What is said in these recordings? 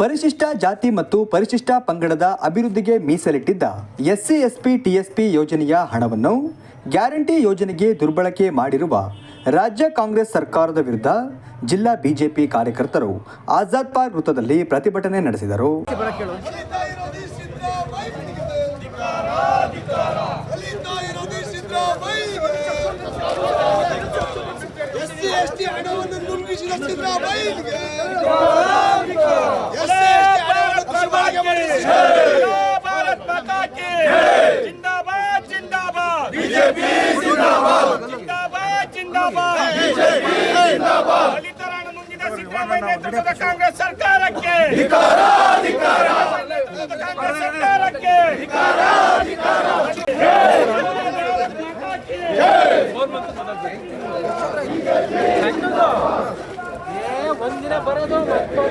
ಪರಿಶಿಷ್ಟ ಜಾತಿ ಮತ್ತು ಪರಿಶಿಷ್ಟ ಪಂಗಡದ ಅಭಿವೃದ್ಧಿಗೆ ಮೀಸಲಿಟ್ಟಿದ್ದ ಎಸ್ಸಿ ಎಸ್ಪಿ ಟಿಎಸ್ಪಿ ಯೋಜನೆಯ ಹಣವನ್ನು ಗ್ಯಾರಂಟಿ ಯೋಜನೆಗೆ ದುರ್ಬಳಕೆ ಮಾಡಿರುವ ರಾಜ್ಯ ಕಾಂಗ್ರೆಸ್ ಸರ್ಕಾರದ ವಿರುದ್ಧ ಜಿಲ್ಲಾ ಬಿಜೆಪಿ ಕಾರ್ಯಕರ್ತರು ಆಜಾದ್ ಪಾರ್ಕ್ ವೃತ್ತದಲ್ಲಿ ಪ್ರತಿಭಟನೆ ನಡೆಸಿದರು. ಎಸ್ಸಿ, ಎಸ್ಟಿ ಹಣವನ್ನು ನುಂಗಿಸಿದ ಸಿದ್ದರಾಮಯ್ಯನಿಗೆ. ಎಸ್ಸಿ ಎಸ್ಟಿ ಹಣವನ್ನು ದುರ್ಬಳಕೆ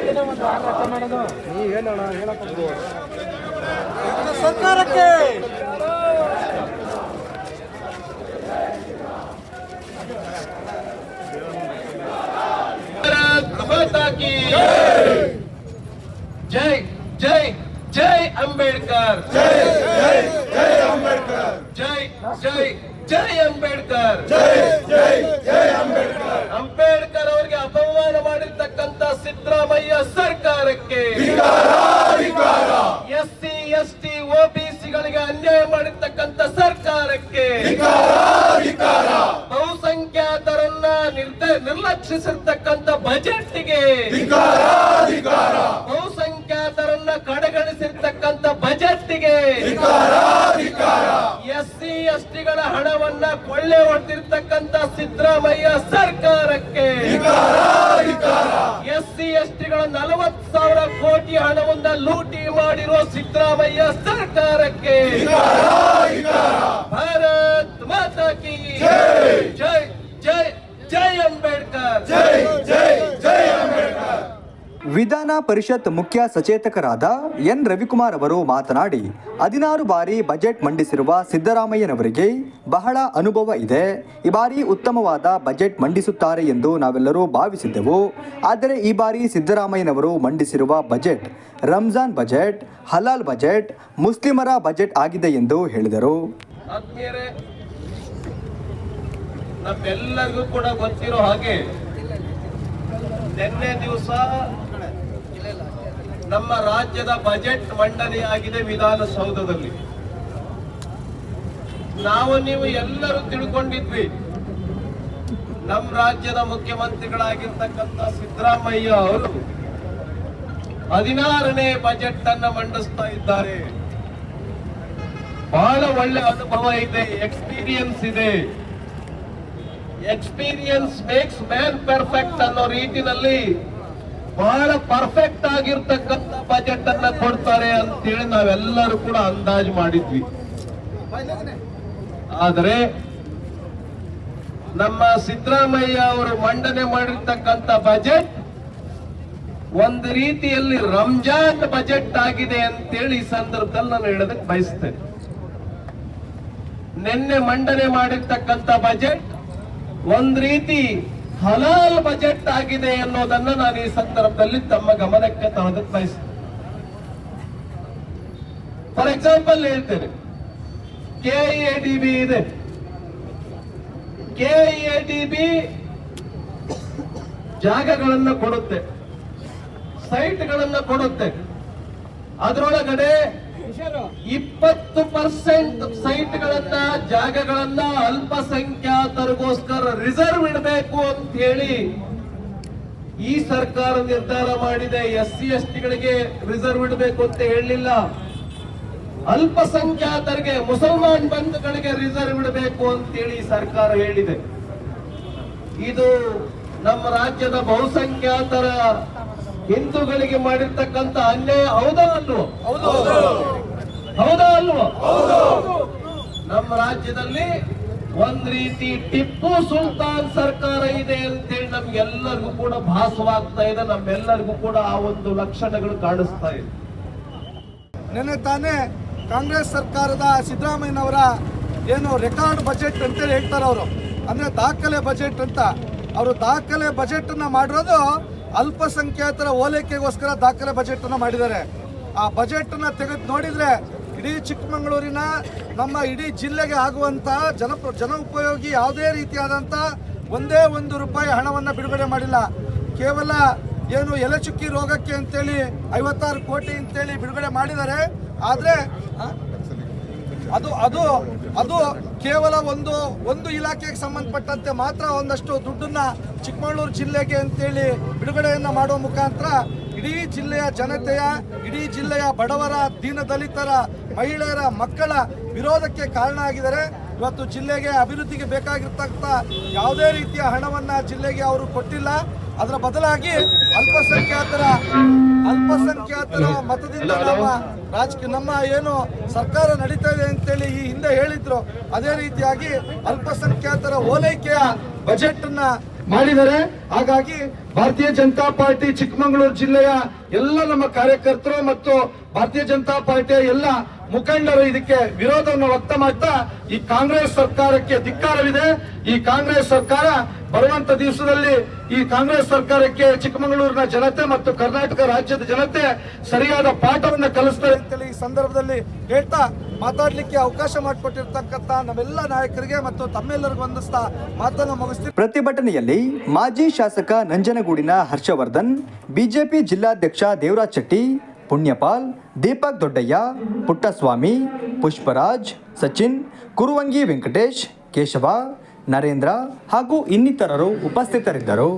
ಮತ್ತೊಂದಿನ ಒಂದು ಆಘಾತ ಮಾಡೋದು ಸರ್ಕಾರಕ್ಕೆ ಮಾತಾ ಕಿ ಜೈ ಜೈ ಜೈ ಅಂಬೇಡ್ಕರ್ ಜೈ ಜೈ ಜೈ ಅಂಬೇಡ್ಕರ್ ಜೈ ಜೈ ಜೈ ಅಂಬೇಡ್ಕರ್ ಜೈ ಜೈ ನಿರ್ಲಕ್ಷಿಸಿರ್ತಕ್ಕಂಥ ಬಜೆಟ್ಗೆ ಬಹುಸಂಖ್ಯಾತರನ್ನ ಕಡೆಗಣಿಸಿರ್ತಕ್ಕಂಥ ಬಜೆಟ್ಗೆ ಎಸ್ ಸಿ ಎಸ್ ಟಿಗಳ ಹಣವನ್ನ ಕೊಳ್ಳೆ ಹೊಡೆದಿರ್ತಕ್ಕಂಥ ಸಿದ್ದರಾಮಯ್ಯ ಸರ್ಕಾರಕ್ಕೆ ಎಸ್ ಸಿ ಎಸ್ ಟಿಗಳ ನಲವತ್ತು ಸಾವಿರ ಕೋಟಿ ಹಣವನ್ನ ಲೂಟಿ ಮಾಡಿರುವ ಸಿದ್ದರಾಮಯ್ಯ ಸರ್ಕಾರಕ್ಕೆ ವಿಧಾನ ಪರಿಷತ್ ಮುಖ್ಯ ಸಚೇತಕರಾದ ಎನ್. ರವಿಕುಮಾರ್ ಅವರು ಮಾತನಾಡಿ, ಹದಿನಾರು ಬಾರಿ ಬಜೆಟ್ ಮಂಡಿಸಿರುವ ಸಿದ್ದರಾಮಯ್ಯನವರಿಗೆ ಬಹಳ ಅನುಭವ ಇದೆ. ಈ ಬಾರಿ ಉತ್ತಮವಾದ ಬಜೆಟ್ ಮಂಡಿಸುತ್ತಾರೆ ಎಂದು ನಾವೆಲ್ಲರೂ ಭಾವಿಸಿದ್ದೆವು. ಆದರೆ ಈ ಬಾರಿ ಸಿದ್ದರಾಮಯ್ಯನವರು ಮಂಡಿಸಿರುವ ಬಜೆಟ್ ರಂಜಾನ್ ಬಜೆಟ್, ಹಲಾಲ್ ಬಜೆಟ್, ಮುಸ್ಲಿಮರ ಬಜೆಟ್ ಆಗಿದೆ ಎಂದು ಹೇಳಿದರು. ನಮ್ಮೆಲ್ಲರಿಗೂ ಕೂಡ ಗೊತ್ತಿರೋ ಹಾಗೆ, ನಿನ್ನೆ ದಿವಸ ನಮ್ಮ ರಾಜ್ಯದ ಬಜೆಟ್ ಮಂಡನೆಯಾಗಿದೆ ವಿಧಾನಸೌಧದಲ್ಲಿ. ನಾವು ನೀವು ಎಲ್ಲರೂ ತಿಳ್ಕೊಂಡಿದ್ವಿ. ನಮ್ಮ ರಾಜ್ಯದ ಮುಖ್ಯಮಂತ್ರಿಗಳಾಗಿರ್ತಕ್ಕಂಥ ಸಿದ್ದರಾಮಯ್ಯ ಅವರು ಹದಿನಾರನೇ ಬಜೆಟ್ ಅನ್ನ ಮಂಡಿಸ್ತಾ ಇದ್ದಾರೆ. ಬಹಳ ಒಳ್ಳೆ ಅನುಭವ ಇದೆ, ಎಕ್ಸ್ಪೀರಿಯನ್ಸ್ ಇದೆ. ಎಕ್ಸ್ಪೀರಿಯನ್ಸ್ ಮೇಕ್ಸ್ ಮ್ಯಾನ್ ಪರ್ಫೆಕ್ಟ್ ಅನ್ನೋ ರೀತಿನಲ್ಲಿ ಬಹಳ ಪರ್ಫೆಕ್ಟ್ ಆಗಿರ್ತಕ್ಕಂಥ ಬಜೆಟ್ ಅನ್ನ ಕೊಡ್ತಾರೆ ಅಂತೇಳಿ ನಾವೆಲ್ಲರೂ ಕೂಡ ಅಂದಾಜು ಮಾಡಿದ್ವಿ. ಆದರೆ ನಮ್ಮ ಸಿದ್ದರಾಮಯ್ಯ ಅವರು ಮಂಡನೆ ಮಾಡಿರ್ತಕ್ಕಂಥ ಬಜೆಟ್ ಒಂದು ರೀತಿಯಲ್ಲಿ ರಂಜಾನ್ ಬಜೆಟ್ ಆಗಿದೆ ಅಂತೇಳಿ ಈ ಸಂದರ್ಭದಲ್ಲಿ ನಾನು ಹೇಳೋದಕ್ಕೆ ಬಯಸ್ತೇನೆ. ನಿನ್ನೆ ಮಂಡನೆ ಮಾಡಿರ್ತಕ್ಕಂಥ ಬಜೆಟ್ ಒಂದ್ ರೀತಿ ಹಲಾಲ್ ಬಜೆಟ್ ಆಗಿದೆ ಅನ್ನೋದನ್ನ ನಾನು ಈ ಸಂದರ್ಭದಲ್ಲಿ ತಮ್ಮ ಗಮನಕ್ಕೆ ತರೋದಕ್ಕೆ ಬಯಸ್ತೇನೆ. ಫಾರ್ ಎಕ್ಸಾಂಪಲ್ ಹೇಳ್ತೇನೆ. ಕೆಐಎಡಿಬಿ ಇದೆ. ಕೆಐಎಡಿಬಿ ಜಾಗಗಳನ್ನು ಕೊಡುತ್ತೆ. ಸೈಟ್ಗಳನ್ನು ಕೊಡುತ್ತೆ. ಅದರೊಳಗಡೆ ಇಪ್ಪತ್ತು ಪರ್ಸೆಂಟ್ ಸೈಟ್ಗಳನ್ನ ಜಾಗಗಳನ್ನ ಅಲ್ಪಸಂಖ್ಯಾತರಿಗೋಸ್ಕರ ರಿಸರ್ವ್ ಇಡಬೇಕು ಅಂತ ಹೇಳಿ ಈ ಸರ್ಕಾರ ನಿರ್ಧಾರ ಮಾಡಿದೆ. ಎಸ್ ಸಿ ಎಸ್ ಟಿಗಳಿಗೆ ರಿಸರ್ವ್ ಇಡಬೇಕು ಅಂತ ಹೇಳಲಿಲ್ಲ. ಅಲ್ಪಸಂಖ್ಯಾತರಿಗೆ, ಮುಸಲ್ಮಾನ್ ಬಂಧುಗಳಿಗೆ ರಿಸರ್ವ್ ಇಡಬೇಕು ಅಂತೇಳಿ ಸರ್ಕಾರ ಹೇಳಿದೆ. ಇದು ನಮ್ಮ ರಾಜ್ಯದ ಬಹುಸಂಖ್ಯಾತರ ಹಿಂದೂಗಳಿಗೆ ಮಾಡಿರ್ತಕ್ಕಂಥ ಅನ್ಯಾಯ ಹೌದಾ ಅಲ್ವೋ? ಹೌದಾ. ಅಲ್ವೋ? ನಮ್ಮ ರಾಜ್ಯದಲ್ಲಿ ಒಂದ್ ರೀತಿ ಟಿಪ್ಪು ಸುಲ್ತಾನ್ ಸರ್ಕಾರ ಇದೆ ಅಂತೇಳಿ ನಮ್ಗೆಲ್ಲರಿಗೂ ಕೂಡ ಭಾಸವಾಗ್ತಾ ಇದೆ. ನಮ್ಮೆಲ್ಲರಿಗೂ ಕೂಡ ಆ ಒಂದು ಲಕ್ಷಣಗಳು ಕಾಣಿಸ್ತಾ ಇದೆ. ನೆನ್ನೆ ತಾನೇ ಕಾಂಗ್ರೆಸ್ ಸರ್ಕಾರದ ಸಿದ್ದರಾಮಯ್ಯನವರ ಏನು ರೆಕಾರ್ಡ್ ಬಜೆಟ್ ಅಂತೇಳಿ ಹೇಳ್ತಾರೆ ಅವರು ಅಂದ್ರೆ ದಾಖಲೆ ಬಜೆಟ್ ಅಂತ. ಅವರು ದಾಖಲೆ ಬಜೆಟ್ ಅನ್ನ ಮಾಡಿರೋದು ಅಲ್ಪಸಂಖ್ಯಾತರ ಓಲೈಕೆಗೋಸ್ಕರ ದಾಖಲೆ ಬಜೆಟ್ ಅನ್ನು ಮಾಡಿದ್ದಾರೆ. ಆ ಬಜೆಟ್ ಅನ್ನ ತೆಗೆದು ನೋಡಿದ್ರೆ ಇಡೀ ಚಿಕ್ಕಮಗಳೂರಿನ ನಮ್ಮ ಇಡೀ ಜಿಲ್ಲೆಗೆ ಆಗುವಂತ ಜನ ಜನ ಉಪಯೋಗಿ ಯಾವುದೇ ರೀತಿಯಾದಂತ ಒಂದೇ ಒಂದು ರೂಪಾಯಿ ಹಣವನ್ನ ಬಿಡುಗಡೆ ಮಾಡಿಲ್ಲ. ಕೇವಲ ಏನು ಎಲೆ ಚುಕ್ಕಿ ರೋಗಕ್ಕೆ ಅಂತೇಳಿ ಐವತ್ತಾರು ಕೋಟಿ ಅಂತೇಳಿ ಬಿಡುಗಡೆ ಮಾಡಿದ್ದಾರೆ. ಆದ್ರೆ ಅದು ಅದು ಅದು ಕೇವಲ ಒಂದು ಒಂದು ಇಲಾಖೆಗೆ ಸಂಬಂಧಪಟ್ಟಂತೆ ಮಾತ್ರ ಒಂದಷ್ಟು ದುಡ್ಡನ್ನ ಚಿಕ್ಕಮಗಳೂರು ಜಿಲ್ಲೆಗೆ ಅಂತೇಳಿ ಬಿಡುಗಡೆಯನ್ನ ಮಾಡುವ ಮುಖಾಂತರ ಇಡೀ ಜಿಲ್ಲೆಯ ಜನತೆಯ, ಇಡೀ ಜಿಲ್ಲೆಯ ಬಡವರ, ದೀನದಲಿತರ, ಮಹಿಳೆಯರ ಮಕ್ಕಳ ವಿರೋಧಕ್ಕೆ ಕಾರಣ ಆಗಿದ್ದಾರೆ. ಇವತ್ತು ಜಿಲ್ಲೆಗೆ ಅಭಿವೃದ್ಧಿಗೆ ಬೇಕಾಗಿರ್ತಕ್ಕಂಥ ಯಾವುದೇ ರೀತಿಯ ಹಣವನ್ನು ಜಿಲ್ಲೆಗೆ ಅವರು ಕೊಟ್ಟಿಲ್ಲ. ಅದರ ಬದಲಾಗಿ ಅಲ್ಪಸಂಖ್ಯಾತರ ಅಲ್ಪಸಂಖ್ಯಾತರ ಮತದಿಂದ ನಮ್ಮ ರಾಜಕೀಯ ನಮ್ಮ ಏನು ಸರ್ಕಾರ ನಡೀತಾ ಇದೆ ಅಂತೇಳಿ ಈ ಹಿಂದೆ ಹೇಳಿದ್ರು. ಅದೇ ರೀತಿಯಾಗಿ ಅಲ್ಪಸಂಖ್ಯಾತರ ಓಲೈಕೆಯ ಬಜೆಟ್ ಅನ್ನ ಮಾಡಿದ್ದಾರೆ. ಹಾಗಾಗಿ ಭಾರತೀಯ ಜನತಾ ಪಾರ್ಟಿ ಚಿಕ್ಕಮಗಳೂರು ಜಿಲ್ಲೆಯ ಎಲ್ಲ ನಮ್ಮ ಕಾರ್ಯಕರ್ತರು ಮತ್ತು ಭಾರತೀಯ ಜನತಾ ಪಾರ್ಟಿಯ ಎಲ್ಲ ಮುಖಂಡರು ಇದಕ್ಕೆ ವಿರೋಧವನ್ನು ವ್ಯಕ್ತ ಮಾಡ್ತಾ ಈ ಕಾಂಗ್ರೆಸ್ ಸರ್ಕಾರಕ್ಕೆ ಧಿಕ್ಕಾರವಿದೆ. ಈ ಕಾಂಗ್ರೆಸ್ ಸರ್ಕಾರ ಬರುವಂತ ದಿವಸದಲ್ಲಿ ಈ ಕಾಂಗ್ರೆಸ್ ಸರ್ಕಾರಕ್ಕೆ ಚಿಕ್ಕಮಗಳೂರಿನ ಜನತೆ ಮತ್ತು ಕರ್ನಾಟಕ ರಾಜ್ಯದ ಜನತೆ ಸರಿಯಾದ ಪಾಠವನ್ನು ಕಲಿಸ್ತಾರೆ ಅಂತೇಳಿ ಈ ಸಂದರ್ಭದಲ್ಲಿ ಹೇಳ್ತಾ ಮಾತಾಡ್ಲಿಕ್ಕೆ ಅವಕಾಶ ಮಾಡಿಕೊಟ್ಟಿರ್ತಕ್ಕಂಥ ನಮ್ಮೆಲ್ಲ ನಾಯಕರಿಗೆ ಮತ್ತು ತಮ್ಮೆಲ್ಲರಿಗೂ ವಂದಿಸ್ತಾ ಮಾತನ್ನು ಮುಗಿಸ್ತೀವಿ ಪ್ರತಿಭಟನೆಯಲ್ಲಿ ಮಾಜಿ ಶಾಸಕ ನಂಜನಗೂಡಿನ ಹರ್ಷವರ್ಧನ್, ಬಿಜೆಪಿ ಜಿಲ್ಲಾಧ್ಯಕ್ಷ ದೇವರಾಜ್ ಶೆಟ್ಟಿ ಪುಣ್ಯಪಾಲ್ ದೀಪಕ್ ದೊಡ್ಡಯ್ಯ ಪುಟ್ಟಸ್ವಾಮಿ ಪುಷ್ಪರಾಜ್ ಸಚಿನ್ ಕುರುವಂಗಿ ವೆಂಕಟೇಶ್ ಕೇಶವ ನರೇಂದ್ರ ಹಾಗೂ ಇನ್ನಿತರರು ಉಪಸ್ಥಿತರಿದ್ದರು.